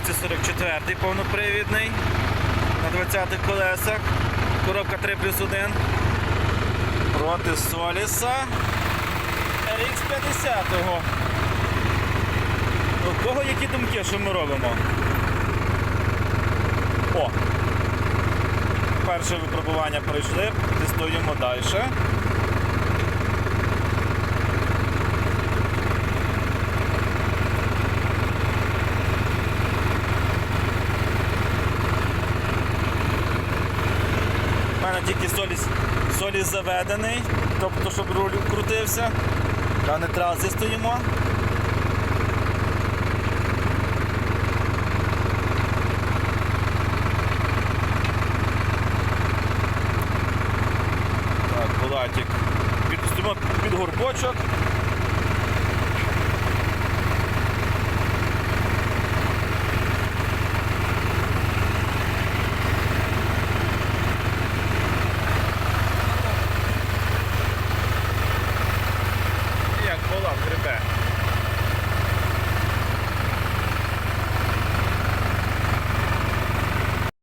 244 повнопривідний на 20 колесах. Коробка 3 плюс 1 проти Соліса RX 50 У кого які думки, що ми робимо? О! Перше випробування пройшли, тестуємо далі. У мене тільки соліс, соліс заведений, тобто щоб руль крутився. На нейтралці стоїмо. Так, Булатик. Стоїмо під горбочок. грибе.